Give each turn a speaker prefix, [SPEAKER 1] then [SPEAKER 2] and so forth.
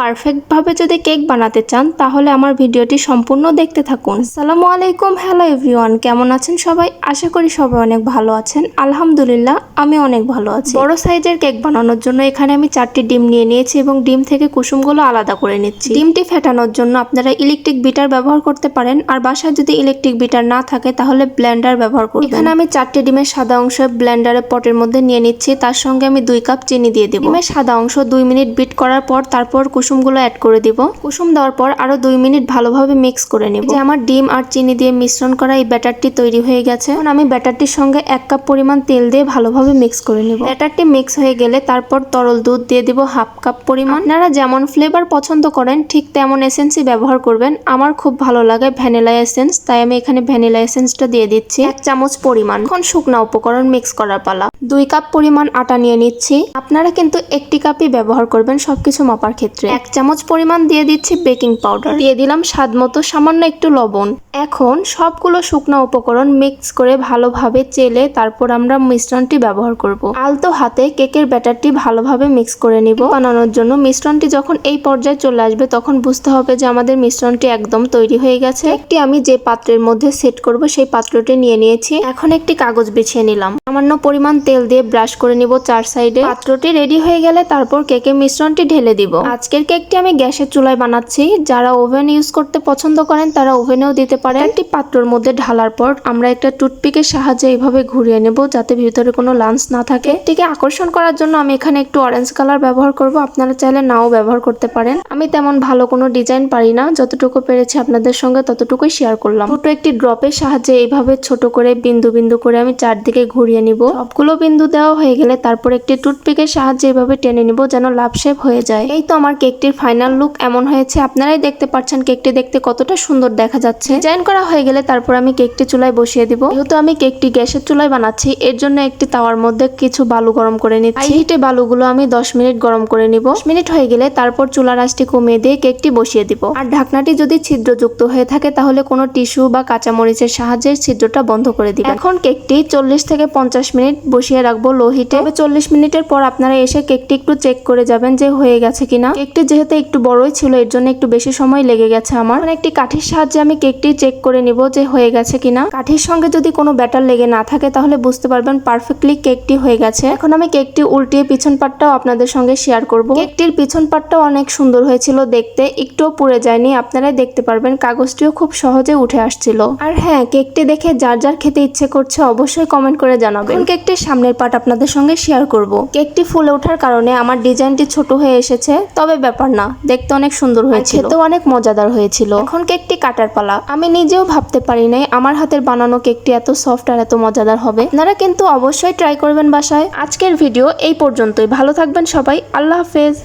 [SPEAKER 1] পারফেক্টভাবে যদি কেক বানাতে চান, তাহলে আমার ভিডিওটি সম্পূর্ণ দেখতে থাকুন। সালামু আলাইকুম, হ্যালো এভরিওয়ান, কেমন আছেন সবাই? আশা করি সবাই অনেক ভালো আছেন। আলহামদুলিল্লাহ, আমি অনেক ভালো আছি। বড় সাইজের কেক বানানোর জন্য এখানে আমি চারটি ডিম নিয়ে নিয়েছি এবং ডিম থেকে কুসুমগুলো আলাদা করে নিচ্ছি। ডিমটি ফেটানোর জন্য আপনারা ইলেকট্রিক বিটার ব্যবহার করতে পারেন। আর বাসায় যদি ইলেকট্রিক বিটার না থাকে, তাহলে ব্লেন্ডার ব্যবহার করবেন। এখানে আমি চারটি ডিমের সাদা অংশ ব্লেন্ডারে পটের মধ্যে নিয়ে নিচ্ছি। তার সঙ্গে আমি দুই কাপ চিনি দিয়ে দেবো। ডিমের সাদা অংশ দুই মিনিট বিট করার পর তারপর কুসুমগুলো অ্যাড করে দিব। কুসুম দেওয়ার পর আরও দুই মিনিট ভালোভাবে মিক্স করে নেব। যে আমার ডিম আর চিনি দিয়ে মিশ্রণ করা এই ব্যাটারটি তৈরি হয়ে গেছে। এখন আমি ব্যাটারটির সঙ্গে এক কাপ পরিমাণ তেল দিয়ে ভালোভাবে মিক্স করে নেব। ব্যাটারটি মিক্স হয়ে গেলে তারপর তরল দুধ দিয়ে দিব হাফ কাপ পরিমাণ। আপনারা যেমন ফ্লেভার পছন্দ করেন, ঠিক তেমন এসেন্সই ব্যবহার করবেন। আমার খুব ভালো লাগে ভ্যানিলা এসেন্স তাই আমি এখানে ভ্যানিলা এসেন্সটা দিয়ে দিচ্ছি। এক চামচ পরিমাণ। এখন শুকনা উপকরণ মিক্স করার পালা। দুই কাপ পরিমাণ আটা নিয়ে নিচ্ছি। আপনারা কিন্তু একটি কাপই ব্যবহার করবেন সবকিছু মাপার ক্ষেত্রে। এক চামচ পরিমাণ দিয়ে দিচ্ছি বেকিং পাউডার। দিয়ে দিলাম স্বাদ মতো সামান্য একটু লবণ। এখন সবগুলো শুকনো উপকরণ মিক্স করে ভালোভাবে চেলে তারপর আমরা মিশ্রণটি ব্যবহার করব। আলতো হাতে কেকের ব্যাটারটি ভালোভাবে মিক্স করে নিব। বানানোর জন্য মিশ্রণটি যখন এই পর্যায়ে চলে আসবে তখন বুঝতে হবে যে আমাদের মিশ্রণটি একদম তৈরি হয়ে গেছে। একটি আমি যে পাত্রের মধ্যে সেট করব সেই পাত্রটি নিয়ে নিয়েছি। এখন একটি কাগজ বিছিয়ে নিলাম। সামান্য পরিমাণ তেল দিয়ে ব্রাশ করে নিব চার সাইডে। পাত্রটি রেডি হয়ে গেলে তারপর কেকের মিশ্রণটি ঢেলে দিব। আজকের কেকটি আমি গ্যাসের চুলায় বানাচ্ছি। যারা ওভেন ইউজ করতে পছন্দ করেন, তারা ওভেনেও দিতে পারেন। একটি পাত্রর মধ্যে ঢালার পর আমরা একটা টুথপিকের সাহায্যে এইভাবে ঘুরিয়ে নেব যাতে ভিতরে কোনো লাঞ্চ না থাকে। এটিকে আকর্ষণ করার জন্য আমি এখানে একটু অরেঞ্জ কালার ব্যবহার করব। আপনারা চাইলে নাও ব্যবহার করতে পারেন। আমি তেমন ভালো কোনো ডিজাইন পারি না। যতটুকু পেরেছি আপনাদের সঙ্গে ততটুকুই শেয়ার করলাম। ছোট একটি ড্রপের সাহায্যে এইভাবে ছোট করে বিন্দু বিন্দু করে আমি চারদিকে ঘুরিয়ে নিব। সবগুলো বিন্দু দেওয়া হয়ে গেলে তারপর একটি টুথপিকের সাহায্যে এইভাবে টেনে নিব যেন লাভ শেপ হয়ে যায়। এই তো আমার কেকটির ফাইনাল লুক এমন হয়েছে, আপনারাই দেখতে পাচ্ছেন কেকটি দেখতে কতটা সুন্দর দেখা যাচ্ছে। ডিজাইন করা হয়ে গেলে তারপর আমি কেকটি চুলায় বসিয়ে দিব। যেহেতু আমি কেকটি গ্যাসের চুলায় বানাচ্ছি, এর জন্য একটি তাওয়ার মধ্যে কিছু বালু গরম করে নিচ্ছি। হিটে বালুগুলো আমি 10 মিনিট গরম করে নিব। 10 মিনিট হয়ে গেলে তারপর চুলার আঁচটি কমিয়ে দিয়ে কেকটি বসিয়ে দিব। আর ঢাকনাটি যদি ছিদ্রযুক্ত হয়ে থাকে, তাহলে কোনো টিস্যু বা কাঁচামরিচের সাহায্যে ছিদ্রটা বন্ধ করে দিব এখন কেকটি চল্লিশ থেকে পঞ্চাশ মিনিট বসিয়ে রাখব লো হিটে তবে চল্লিশ মিনিটের পর আপনারা এসে কেকটি একটু চেক করে যাবেন যে হয়ে গেছে কিনা। কেকটি যেহেতু একটু বড়ই ছিল, এর জন্য একটু বেশি সময় লেগে গেছে আমার। এখন একটি কাঠির সাহায্যে আমি কেকটি চেক করে নিব যে হয়ে গেছে কিনা। কাঠির সঙ্গে যদি কোনো ব্যাটার লেগে না থাকে, তাহলে বুঝতে পারবেন পারফেক্টলি কেকটি হয়ে গেছে। এখন আমি কেকটি উল্টিয়ে পিছন পাটটাও আপনাদের সঙ্গে শেয়ার করব। কেকটির পিছন পাটটাও অনেক সুন্দর হয়েছিল দেখতে, একটুও পুড়ে যায়নি। আপনারাই দেখতে পারবেন, কাগজটিও খুব সহজে উঠে আসছিল। আর হ্যাঁ কেকটি দেখে যার যার খেতে ইচ্ছে করছে, অবশ্যই কমেন্ট করে জানাবেন। কেকটির কেকটির সামনের পাট আপনাদের সঙ্গে শেয়ার করব। কেকটি ফুলে ওঠার কারণে আমার ডিজাইনটি ছোট হয়ে এসেছে তবে ব্যাপার না দেখতে অনেক সুন্দর হয়েছে তো অনেক মজাদার হয়েছিল। এখন কেকটি কাটার পালা। আমি নিজেও ভাবতে পারি নাই আমার হাতের বানানো কেকটি এত সফট আর এত মজাদার হবে। আপনারা কিন্তু অবশ্যই ট্রাই করবেন বাসায়। আজকের ভিডিও এই পর্যন্তই। ভালো থাকবেন সবাই। আল্লাহ হাফেজ।